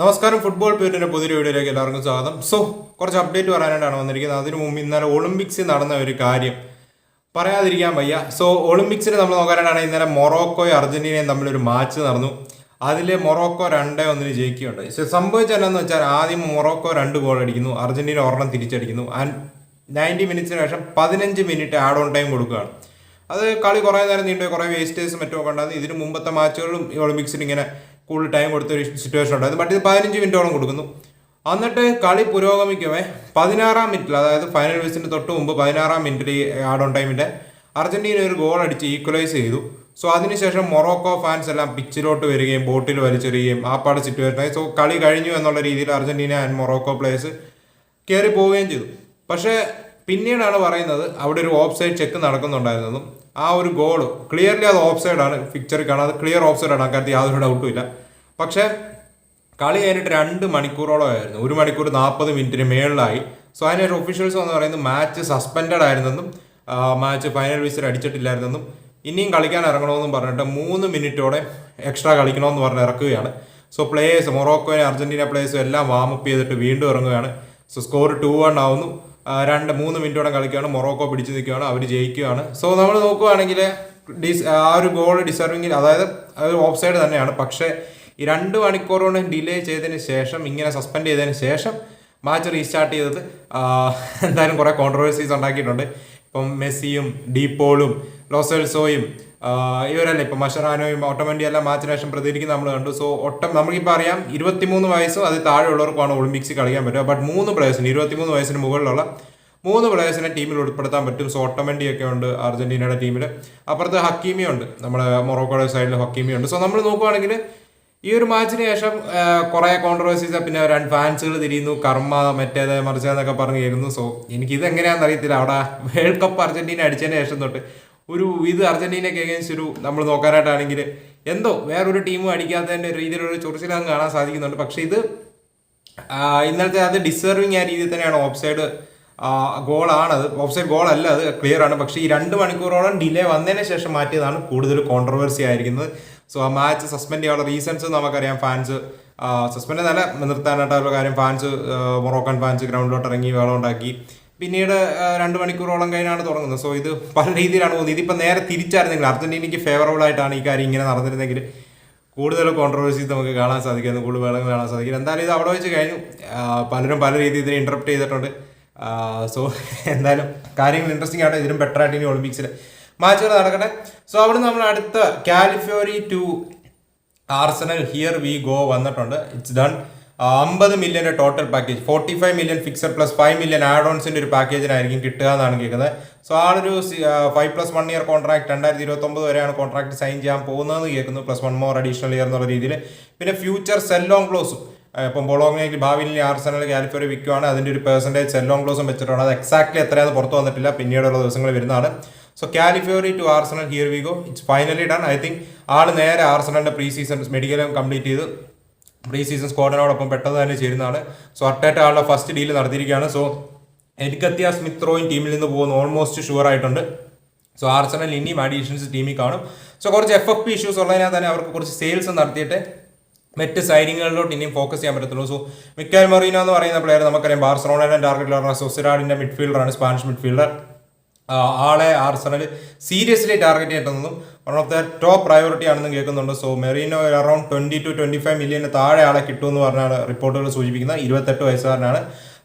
നമസ്കാരം. ഫുട്ബോൾ പേരിന്റെ പുതിയ വീഡിയോയിലേക്ക് എല്ലാവർക്കും സ്വാഗതം. സോ കുറച്ച് അപ്ഡേറ്റ് പറയാനായിട്ടാണ് വന്നിരിക്കുന്നത്. അതിനു മുമ്പ് ഇന്നലെ ഒളിമ്പിക്സിൽ നടന്ന ഒരു കാര്യം പറയാതിരിക്കാൻ വയ്യ. സോ ഒളിമ്പിക്സിൽ നമ്മൾ നോക്കാനാണ് ഇന്നലെ മൊറോക്കോയും അർജന്റീനയും തമ്മിലൊരു മാച്ച് നടന്നു. അതിൽ മൊറോക്കോ രണ്ടേ ഒന്നിന് ജയിക്കുകയുണ്ടായി. സോ സംഭവിച്ചത് എന്താണെന്ന് വെച്ചാൽ ആദ്യം മൊറോക്കോ രണ്ട് ഗോൾ അടിക്കുന്നു. അർജന്റീന ഒരെണ്ണം തിരിച്ചടിക്കുന്നു. ആൻഡ് നയന്റി മിനിറ്റ്സിന് ശേഷം പതിനഞ്ച് മിനിറ്റ് ആഡ് ഓൺ ടൈം കൊടുക്കുകയാണ്. അത് കളി കുറേ നേരം നീണ്ടു കുറേ വേസ്റ്റേഴ്സ് മറ്റും ഒക്കെ ഉണ്ടായിരുന്നു. ഇതിന് മുമ്പത്തെ മാച്ചുകളിലും ഈ ഒളിമ്പിക്സിൽ ഇങ്ങനെ കൂടുതൽ ടൈം കൊടുത്ത ഒരു സിറ്റുവേഷൻ ഉണ്ടായിരുന്നു. ബട്ട് ഇത് പതിനഞ്ച് മിനിറ്റോളം കൊടുക്കുന്നു. എന്നിട്ട് കളി പുരോഗമിക്കവേ പതിനാറാം മിനിറ്റിൽ അതായത് ഫൈനൽ വിസിന് തൊട്ട് മുമ്പ് പതിനാറാം മിനിറ്റിൽ ആഡ് ഓൺ ടൈമിന്റെ അർജന്റീന ഒരു ഗോൾ അടിച്ച് ഈക്വലൈസ് ചെയ്തു. സോ അതിനുശേഷം മൊറോക്കോ ഫാൻസ് എല്ലാം പിച്ചിലോട്ട് വരികയും ബോട്ടിൽ വലിച്ചെറിയുകയും ആ പാട് സിറ്റുവേഷനായി സോ കളി കഴിഞ്ഞു എന്നുള്ള രീതിയിൽ അർജന്റീന ആൻഡ് മൊറോക്കോ പ്ലേയേഴ്സ് കയറി പോവുകയും ചെയ്തു. പക്ഷേ പിന്നീടാണ് പറയുന്നത് അവിടെ ഒരു ഓഫ് സൈഡ് ചെക്ക് നടക്കുന്നുണ്ടായിരുന്നതും ആ ഒരു ഗോൾ ക്ലിയർലി അത് ഓഫ് സൈഡാണ് പിക്ചറിൽ കാണാതെ ക്ലിയർ ഓഫ് സൈഡാണ് അക്കാര്യത്തിൽ യാതൊരു ഡൗട്ടും ഇല്ല. പക്ഷേ കളി കഴിഞ്ഞിട്ട് രണ്ട് മണിക്കൂറോളം ആയിരുന്നു. ഒരു മണിക്കൂർ നാൽപ്പത് മിനിറ്റിന് മേളിലായി. സോ അതിനൊരു ഒഫീഷ്യൽസ് എന്ന് പറയുന്നത് മാച്ച് സസ്പെൻഡഡ് ആയിരുന്നെന്നും മാച്ച് ഫൈനൽ വിസിൽ അടിച്ചിട്ടില്ലായിരുന്നെന്നും ഇനിയും കളിക്കാൻ ഇറങ്ങണമെന്നും പറഞ്ഞിട്ട് മൂന്ന് മിനിറ്റോടെ എക്സ്ട്രാ കളിക്കണമെന്ന് പറഞ്ഞ് ഇറക്കുകയാണ്. സോ പ്ലേയേഴ്സ് മൊറോക്കോയും അർജന്റീന പ്ലേയേഴ്സും എല്ലാം വാമപ്പ് ചെയ്തിട്ട് വീണ്ടും ഇറങ്ങുകയാണ്. സോ സ്കോർ ടു വൺ ആവുന്നു. രണ്ട് മൂന്ന് മിനിറ്റോടെ കളിക്കുകയാണ്. മൊറോക്കോ പിടിച്ചു നിൽക്കുകയാണ്. അവർ ജയിക്കുകയാണ്. സോ നമ്മൾ നോക്കുകയാണെങ്കിൽ ഡിസ് ആ ഒരു ഗോൾ ഡിസർവിങ്ങിൽ അതായത് അത് ഓഫ് സൈഡ് തന്നെയാണ്. പക്ഷേ ഈ രണ്ട് കൊണ്ട് ഡിലേ ചെയ്തതിന് ശേഷം ഇങ്ങനെ സസ്പെൻഡ് ചെയ്തതിന് ശേഷം മാച്ച് റീസ്റ്റാർട്ട് ചെയ്തത് എന്തായാലും കുറേ കോൺട്രവേഴ്സീസ് ഉണ്ടാക്കിയിട്ടുണ്ട്. ഇപ്പം മെസ്സിയും ഡീപോളും ലോസെൽസോയും ഇവരല്ലേ? ഇപ്പം മഷറാനോയും ഓട്ടോമൻഡി എല്ലാം മാച്ചിന് ശേഷം പ്രതികരിക്കുന്ന നമ്മൾ കണ്ടു. സോ ഒട്ടം നമുക്കിപ്പോൾ അറിയാം ഇരുപത്തിമൂന്ന് വയസ്സും അത് താഴെയുള്ളവർക്കാണ് ഒളിമ്പിക്സിൽ കളിക്കാൻ പറ്റുക. ബട്ട് മൂന്ന് പ്ലേയേഴ്സിന് ഇരുപത്തിമൂന്ന് വയസ്സിന് മുകളിലുള്ള മൂന്ന് പ്ലേയേഴ്സിനെ ടീമിൽ ഉൾപ്പെടുത്താൻ പറ്റും. സോ ഓട്ടോമൻഡി ഒക്കെ ഉണ്ട് അർജന്റീനയുടെ ടീമിൽ അപ്പുറത്ത് ഹക്കീമിയുണ്ട്. നമ്മുടെ മൊറോക്കോയുടെ സൈഡിൽ ഹക്കീമിയുണ്ട്. സോ നമ്മൾ നോക്കുവാണെങ്കിൽ ഈ ഒരു മാച്ചിന് ശേഷം കുറെ കോൺട്രവേഴ്സീസ് പിന്നെ രണ്ട് ഫാൻസുകൾ തിരിയുന്നു. കർമ്മ മറ്റേത് മറിച്ചതെന്നൊക്കെ പറഞ്ഞു കേൾക്കുന്നു. സോ എനിക്ക് ഇത് എങ്ങനെയാണെന്ന് അറിയത്തില്ല അവിടെ വേൾഡ് കപ്പ് അർജന്റീന അടിച്ചതിന് ശേഷം തൊട്ട് ഒരു ഇത് അർജന്റീനയ്ക്ക് എഗൈൻസ്റ്റ് ഒരു നമ്മൾ നോക്കാനായിട്ടാണെങ്കിൽ എന്തോ വേറൊരു ടീമും അടിക്കാത്തതിന്റെ രീതിയിലൊരു ചൊറിച്ചിലങ്ങ് കാണാൻ സാധിക്കുന്നുണ്ട്. പക്ഷേ ഇത് ഇന്നലത്തെ അത് ഡിസേർവിങ് ആ രീതിയിൽ തന്നെയാണ് ഓഫ് സൈഡ് ഗോളാണത് ഓഫ് സൈഡ് ഗോൾ അല്ല അത് ക്ലിയർ ആണ്. പക്ഷേ ഈ രണ്ട് മണിക്കൂറോളം ഡിലേ വന്നതിന് ശേഷം മാറ്റിയതാണ് കൂടുതൽ കോൺട്രവേഴ്സി ആയിരിക്കുന്നത്. സോ ആ മാച്ച് സസ്പെൻഡ് ചെയ്യാനുള്ള റീസൺസ് നമുക്കറിയാം. ഫാൻസ് സസ്പെൻഡ് നല്ല നിർത്താനായിട്ടുള്ള കാര്യം. ഫാൻസ് മൊറോക്കൻ ഫാൻസ് ഗ്രൗണ്ടിലോട്ട് ഇറങ്ങി വേളം ഉണ്ടാക്കി. പിന്നീട് രണ്ട് മണിക്കൂറോളം കഴിഞ്ഞാണ് തുടങ്ങുന്നത്. സോ ഇത് പല രീതിയിലാണ് പോകുന്നത്. ഇതിപ്പോൾ നേരെ തിരിച്ചായിരുന്നെങ്കിൽ അർജന്റീനയ്ക്ക് ഫേവറബിൾ ആയിട്ടാണ് ഈ കാര്യം ഇങ്ങനെ നടന്നിരുന്നെങ്കിൽ കൂടുതൽ കോൺട്രവേഴ്സീസ് നമുക്ക് കാണാൻ സാധിക്കുന്നു കൂടുതൽ വേളങ്ങൾ കാണാൻ സാധിക്കും എന്തായാലും ഇത് അവിടെ വെച്ച് കഴിഞ്ഞു. പലരും പല രീതിയിൽ ഇതിനെ ഇന്റർപ്റ്റ് ചെയ്തിട്ടുണ്ട്. സോ എന്തായാലും കാര്യങ്ങൾ ഇൻട്രസ്റ്റിംഗ് ആണ് ഇതിലും ബെറ്റർ ആയിട്ട് ഇനി ഒളിമ്പിക്സിൽ മാച്ചുകൾ നടക്കട്ടെ. സോ അവിടെ നമ്മൾ അടുത്ത Calafiori to Arsenal here we go വന്നിട്ടുണ്ട്. ഇറ്റ്സ് ഡൺ അമ്പത് മില്യന്റെ total package forty five million fixed plus five million add ഓൺസിന്റെ ഒരു പാക്കേജിനായിരിക്കും കിട്ടുക എന്നാണ് കേൾക്കുന്നത്. സോ ആളൊരു five plus one year contract രണ്ടായിരത്തി ഇരുപത്തൊമ്പത് വരെയാണ് കോൺട്രാക്ട് സൈൻ ചെയ്യാൻ പോകുന്നതെന്ന് കേൾക്കുന്നു. Plus one more additional year എന്നുള്ള രീതിയിൽ. പിന്നെ ഫ്യൂച്ചർ സെല്ലോങ് ക്ലോസും ഇപ്പം ബൊളോങ്ങയ്ക്ക് ഭാവിയിൽ ആർസണൽ കാലിഫോറി വിൽക്കുവാണ്. അതിന്റെ ഒരു പെർസെന്റേജ് സെല്ലോങ് ക്ലോസും വെച്ചിട്ടുണ്ട് അത് എക്സാക്ട്ലി എത്രയാണ് പുറത്തു വന്നിട്ടില്ല. പിന്നീടുള്ള ദിവസങ്ങളിൽ വരുന്നതാണ്. So Calafiori to Arsenal here we go it's finally done I think ആൾ നേരെ ആർസണലിന്റെ പ്രീ സീസൺ മെഡിക്കലും കംപ്ലീറ്റ് ചെയ്ത് പ്രീ സീസൺ സ്ക്വാഡിനോടൊപ്പം പെട്ടെന്ന് തന്നെ ചേരുന്നതാണ്. സോ അട്ടേറ്റ ആളുടെ ഫസ്റ്റ് ഡീൽ നടത്തിയിരിക്കുകയാണ്. സോ എനിക്കത്യ സ്മിത്ത് റോയും ടീമിൽ നിന്ന് പോകുന്ന ഓൾമോസ്റ്റ് ഷുവർ ആയിട്ടുണ്ട്. സോ ആർസണൽ ഇനിയും അഡീഷൻസ് ടീമിൽ കാണും. സോ കുറച്ച് എഫ് എഫ് പി ഇഷ്യൂസ് ഉള്ളതിനാൽ തന്നെ അവർക്ക് കുറച്ച് സെയിൽസ് നടത്തിയിട്ട് മറ്റ് സൈനിങ്ങുകളിലോട്ട് ഇനിയും ഫോക്കസ് ചെയ്യാൻ പറ്റത്തുള്ളൂ. സോ മിക്കാൽ മൊറീനോ എന്ന് പറയുന്ന പ്ലെയർ നമുക്കറിയാം. ബാർസലോണയുടെ ടാർഗറ്റിലുള്ള സൊസിറാഡിന്റെ മിഡ്ഫീൽഡറാണ് സ്പാനിഷ് മിഡ്ഫീൽഡർ ആളെ ആർസണൽ സീരിയസ്ലി ടാർഗറ്റ് ചെയ്തിട്ടുണ്ടെന്നും one of the top priority ആണെന്ന് കേൾക്കുന്നുണ്ട്. So Merino around twenty two twenty five million താഴെ ആളെ കിട്ടുമെന്ന് പറഞ്ഞാണ് റിപ്പോർട്ടുകൾ സൂചിപ്പിക്കുന്നത്. ഇരുപത്തെട്ട് വയസ്സുകാരനാണ്.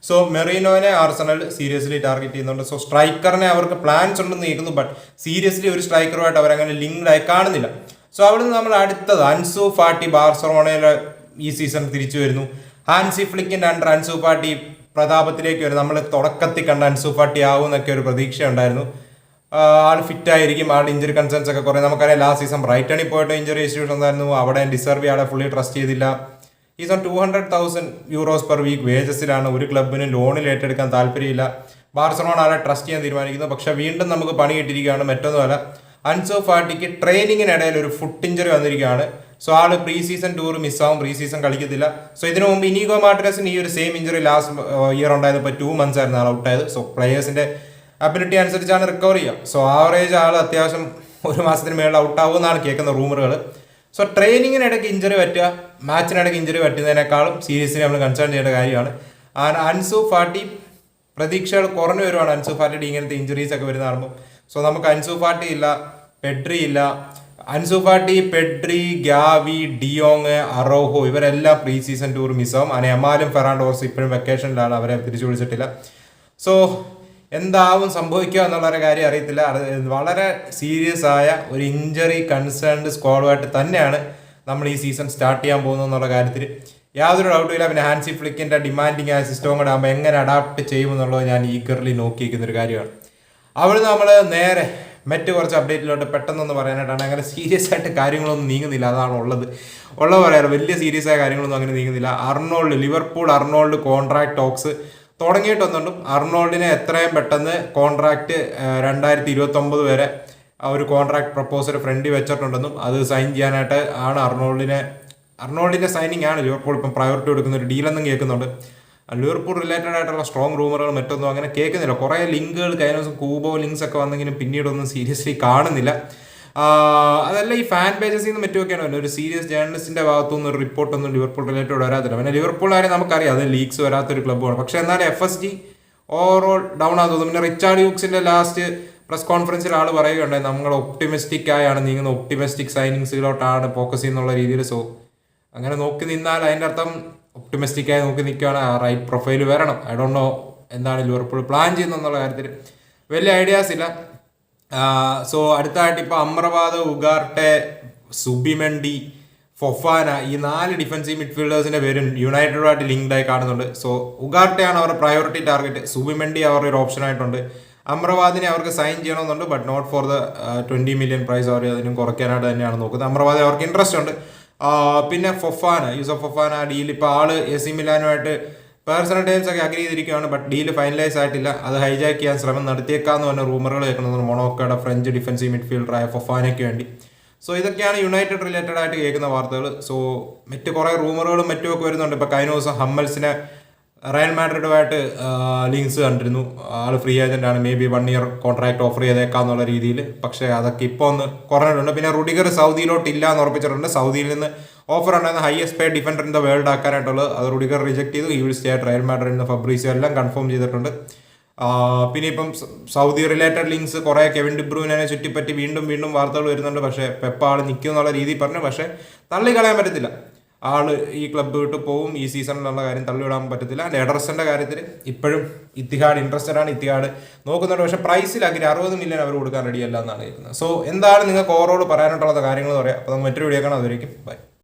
സോ മെറീനോനെ ആർസണൽ സീരിയസ്ലി ടാർഗറ്റ് ചെയ്യുന്നുണ്ട്. സോ സ്ട്രൈക്കറിനെ അവർക്ക് പ്ലാൻസ് ഉണ്ടെന്ന് കേൾക്കുന്നു ബട്ട് സീരിയസ്ലി ഒരു സ്ട്രൈക്കറുമായിട്ട് അവരങ്ങനെ ലിങ്ക്ഡായി കാണുന്നില്ല. സോ അവിടെ നിന്ന് നമ്മൾ അടുത്തത് അൻസു ഫാട്ടി ബാർസലോണയിലെ ഈ സീസൺ തിരിച്ചു വരുന്നു. ഹാൻസി ഫ്ലിക്കിന്റെ അണ്ടർ അൻസു ഫാട്ടി പ്രതാപത്തിലേക്ക് വരും നമ്മൾ തുടക്കത്തിൽ കണ്ട അൻസു ഫാട്ടി ആവും എന്നൊക്കെ ഒരു പ്രതീക്ഷ ഉണ്ടായിരുന്നു ആൾ ഫിറ്റ് ആയിരിക്കും ആളുടെ ഇഞ്ചുറി കൺസേൺസ് ഒക്കെ കുറേ നമുക്കറിയാം ലാസ്റ്റ് സീസൺ ബ്രൈറ്റണിൽ പോയിട്ട് ഇഞ്ചുറി ഇഷ്യൂസ് ഉണ്ടായിരുന്നു. അവിടെ ഡിസർവ് ആളെ ഫുള്ളി ട്രസ്റ്റ് ചെയ്തില്ല. ഈ on two hundred thousand euros per week വേജസിലാണ് ഒരു ക്ലബിന് ലോണിൽ ഏറ്റെടുക്കാൻ താല്പര്യമില്ല. ബാർസലോണ ആളെ ട്രസ്റ്റ് ചെയ്യാൻ തീരുമാനിക്കുന്നു. പക്ഷേ വീണ്ടും നമുക്ക് പണി കിട്ടിയിരിക്കുകയാണ്. മറ്റൊന്നുമല്ല അൻസോ ഫാട്ടിക്ക് ട്രെയിനിങ്ങിനിടയിൽ ഒരു ഫുട്ട് ഇഞ്ചറി വന്നിരിക്കുകയാണ്. സോ ആൾ പ്രീ സീസൺ ടൂർ മിസ്സാവും പ്രീ സീസൺ കളിക്കത്തില്ല. സോ ഇതിനു മുമ്പ് ഇനീഗോ മാർട്ടിനസിന് ഈ ഒരു സെയിം ഇഞ്ചറി ലാസ്റ്റ് ഇയർ ഉണ്ടായപ്പോൾ ടു മന്ത്സ് ആയിരുന്നു ആൾ ഔട്ടായത് സോ പ്ലേയേഴ്സിന്റെ അബിലിറ്റി അനുസരിച്ചാണ് റിക്കവർ ചെയ്യുക. സോ ആവറേജ് ആൾ അത്യാവശ്യം ഒരു മാസത്തിന് മേളിൽ ഔട്ടാവും എന്നാണ് കേൾക്കുന്ന റൂമറുകൾ സോ ട്രെയിനിങ്ങിനിടയ്ക്ക് ഇഞ്ചറി പറ്റുക മാച്ചിനിടയ്ക്ക് ഇഞ്ചറി പറ്റുന്നതിനേക്കാളും സീരിയസ്ലി നമ്മൾ കൺസേൺ ചെയ്യേണ്ട കാര്യമാണ്. അൻസു ഫാട്ടി പ്രതീക്ഷകൾ കുറഞ്ഞു വരുവാണ് അൻസു ഫാട്ടിയുടെ ഇങ്ങനത്തെ ഇഞ്ചുറീസ് ഒക്കെ വരുന്ന കാണുമ്പോൾ സോ നമുക്ക് അൻസു ഫാട്ടി ഇല്ല പെഡ്രി ഇല്ല. Ansu Fati Pedri Gavi De Jong Araujo ഇവരെല്ലാം പ്രീ സീസൺ ടൂർ മിസ്സാവും അങ്ങനെ എമാലും ഇപ്പോഴും വെക്കേഷനിലാണ് അവരെ തിരിച്ചു വിളിച്ചിട്ടില്ല. സോ എന്താവും സംഭവിക്കുക എന്നുള്ളൊരു കാര്യം അറിയത്തില്ല. വളരെ സീരിയസ് ആയ ഒരു ഇഞ്ചറി കൺസേൺഡ് സ്ക്വാഡുമായിട്ട് തന്നെയാണ് നമ്മൾ ഈ സീസൺ സ്റ്റാർട്ട് ചെയ്യാൻ പോകുന്നത് എന്നുള്ള കാര്യത്തിൽ യാതൊരു ഡൗട്ടും ഇല്ല. പിന്നെ ഹാൻസി ഫ്ലിക്കിന്റെ ഡിമാൻഡിങ് ആയ സിസ്റ്റവും കൂടെ ആകുമ്പോൾ എങ്ങനെ അഡാപ്റ്റ് ചെയ്യുമെന്നുള്ളത് ഞാൻ ഈഗർലി നോക്കിയിരിക്കുന്ന ഒരു കാര്യമാണ്. അവിടുന്ന് നമ്മൾ നേരെ മറ്റ് കുറച്ച് അപ്ഡേറ്റിലോട്ട് പെട്ടെന്നൊന്ന് പറയാനായിട്ടാണ്. അങ്ങനെ സീരിയസ് ആയിട്ട് കാര്യങ്ങളൊന്നും നീങ്ങുന്നില്ല. അതാണ് ഉള്ളത്. ഉള്ള പറയാറ് വലിയ സീരിയസ് ആയ കാര്യങ്ങളൊന്നും അങ്ങനെ നീങ്ങുന്നില്ല. Arnold Liverpool Arnold contract talks തുടങ്ങിയിട്ടൊന്നുണ്ടും. അർണോൾഡിനെ എത്രയും പെട്ടെന്ന് കോൺട്രാക്റ്റ് രണ്ടായിരത്തി ഇരുപത്തൊമ്പത് വരെ ആ ഒരു കോൺട്രാക്ട് പ്രപ്പോസൽ ഫ്രണ്ടിൽ വെച്ചിട്ടുണ്ടെന്നും അത് സൈൻ ചെയ്യാനായിട്ട് ആണ് അർണോൾഡിനെ അർണോൾഡിന്റെ സൈനിങ് ആണ് ലിവർപൂൾ ഇപ്പം പ്രയോറിറ്റി കൊടുക്കുന്ന ഒരു ഡീലെന്നും കേൾക്കുന്നുണ്ട്. ലിവർപൂൾ റിലേറ്റഡ് ആയിട്ടുള്ള സ്ട്രോങ് റൂമറുകൾ മറ്റൊന്നും അങ്ങനെ കേൾക്കുന്നില്ല. കുറേ ലിങ്കുകൾ ദിവസം കൂബോ ലിങ്ക്സ് ഒക്കെ വന്നെങ്കിലും പിന്നീടൊന്നും സീരിയസ്ലി കാണുന്നില്ല. അതല്ല ഈ ഫാൻ പേജസിൽ നിന്ന് മറ്റുമൊക്കെയാണ്. ഒരു സീരിയസ് ജേർണലിസ്റ്റിന്റെ ഭാഗത്തുനിന്ന് ഒരു റിപ്പോർട്ടൊന്നും ലിവർപൂൾ റിലേറ്റഡ് വരാത്തില്ല. പിന്നെ ലിവർപൂൾ ആരെ നമുക്കറിയാം. അത് ലീഗ്സ് വരാത്തൊരു ക്ലബ്ബാണ് പക്ഷെ എന്നാലും F S G overall down ആകുന്നു പിന്നെ റിച്ചാർഡ് യൂക്സിന്റെ ലാസ്റ്റ് പ്രസ് കോൺഫറൻസിൽ ആൾ പറയുകയുണ്ടായി. നമ്മൾ ഒപ്റ്റിമിസ്റ്റിക് ആയാണ്. നീങ്ങുന്ന ഒപ്റ്റിമിസ്റ്റിക് സൈനിങ്സിലോട്ടാണ് ഫോക്കസ് ചെയ്യുന്നുള്ള രീതിയിൽ. സോ അങ്ങനെ നോക്കി നിന്നാൽ അതിന്റെ അർത്ഥം ഒപ്റ്റിമിസ്റ്റിക് ആയി നോക്കി നിൽക്കുകയാണ് ആ റൈറ്റ് പ്രൊഫൈൽ വരണം. ഐ ഡോണ്ട് നോ എന്താണ് ലിവർപൂൾ പ്ലാൻ ചെയ്യുന്നതെന്നുള്ള കാര്യത്തിൽ വലിയ ഐഡിയാസ് ഇല്ല. സോ അടുത്തായിട്ട് ഇപ്പോൾ അമ്രവാദ് ഉഗാർട്ടെ സുബിമണ്ടി ഫൊഫാന ഈ നാല് ഡിഫൻസീവ് മിഡ്ഫീൽഡേഴ്സിന്റെ പേരും യുണൈറ്റഡുമായിട്ട് ലിങ്ക്ഡ് ആയി കാണുന്നുണ്ട്. സോ ഉഗാർട്ടെയാണ് അവരുടെ പ്രയോറിറ്റി ടാർഗറ്റ് സുബിമണ്ടി അവരുടെ ഒരു ഓപ്ഷൻ ആയിട്ടുണ്ട്. അമ്രവാദിനെ അവർക്ക് സൈൻ ചെയ്യണമെന്നുണ്ട് but not for the twenty million price അവർ അതിനും കുറയ്ക്കാനായിട്ട് തന്നെയാണ് നോക്കുന്നത്. അമ്രവാദി അവർക്ക് ഇൻട്രസ്റ്റ് ഉണ്ട്. പിന്നെ ഫൊഫാന യൂസഫ് ഫൊഫാന ഡീൽ ഇപ്പോൾ ആൾ എ സി മിലാനുമായിട്ട് പേഴ്സണൽ ടൈംസ് ഒക്കെ അഗ്രി ചെയ്തിരിക്കുകയാണ് ബട്ട് ഡീൽ ഫൈനലൈസ് ആയിട്ടില്ല. അത് ഹൈജാക്ക് ചെയ്യാൻ ശ്രമം നടത്തിയേക്കാന്ന് പറഞ്ഞ റൂമറുകൾ കേൾക്കുന്നത് മൊണോക്കയുടെ ഫ്രഞ്ച് ഡിഫൻസീവ് മിഡ്ഫീൽഡറായ ഫൊഫാനയ്ക്ക് വേണ്ടി. സോ ഇതൊക്കെയാണ് യുണൈറ്റഡ് റിലേറ്റഡ് ആയിട്ട് കേൾക്കുന്ന വാർത്തകൾ സോ മറ്റ് കുറേ റൂമറുകളും മറ്റും ഒക്കെ വരുന്നുണ്ട്. ഇപ്പോൾ കഴിഞ്ഞ ദിവസം ഹമ്മൽസിനെ റയൽ മാഡ്രിഡുമായിട്ട് ലിങ്ക്സ് കണ്ടിരുന്നു. ആൾ ഫ്രീ ഏജന്റ് ആണ്. Maybe one year contract offer ചെയ്തേക്കാന്നുള്ള രീതിയിൽ പക്ഷേ അതൊക്കെ ഇപ്പോൾ ഒന്ന് കുറഞ്ഞിട്ടുണ്ട്. പിന്നെ റുഡിഗർ സൗദിയിലോട്ട് ഇല്ല എന്ന് ഉറപ്പിച്ചിട്ടുണ്ട്. സൗദിയിൽ നിന്ന് ഓഫർ ഉണ്ടായിരുന്ന highest pay defender in the world ആക്കാനായിട്ടുള്ളത്. അത് റുഡിഗർ റിജക്ട് ചെയ്തു. ഈ വിൽ സ്റ്റേ റയൽ ഇൻ എന്ന ഫബ്രീസിയോ എല്ലാം കൺഫേം ചെയ്തിട്ടുണ്ട്. പിന്നെ ഇപ്പം സൗദി റിലേറ്റഡ് ലിങ്ക്സ് കുറേ കെവിൻ ഡിബ്രൂവിനെ ചുറ്റിപ്പറ്റി വീണ്ടും വീണ്ടും വാർത്തകൾ വരുന്നുണ്ട്. പക്ഷേ പെപ്പ ആൾ നിൽക്കും എന്നുള്ള രീതിയിൽ പറഞ്ഞു. പക്ഷേ തള്ളി കളയാൻ പറ്റത്തില്ല. ആൾ ഈ ക്ലബ്ബ് വിട്ട് പോവും. ഈ സീസണിലുള്ള കാര്യം തള്ളിവിടാൻ പറ്റത്തില്ല. ലെഡർസന്റെ കാര്യത്തിൽ ഇപ്പോഴും ഇത്തിഹാഡ് ഇൻട്രസ്റ്റഡ് ആണ്. ഇത്തിഹാഡ് നോക്കുന്നുണ്ട്. പക്ഷേ അങ്ങനെ അറുപത് മില്യൺ അവർ കൊടുക്കാൻ റെഡിയല്ല എന്നാണ് കേൾക്കുന്നത്. സോ എന്താണ് നിങ്ങൾക്ക് ഓവറോൾ പറയാനായിട്ടുള്ള കാര്യങ്ങൾ പറയാം. അപ്പോൾ നമുക്ക് മറ്റൊരു വീഡിയോ കാണാം. അതുവരേക്കും. ബൈ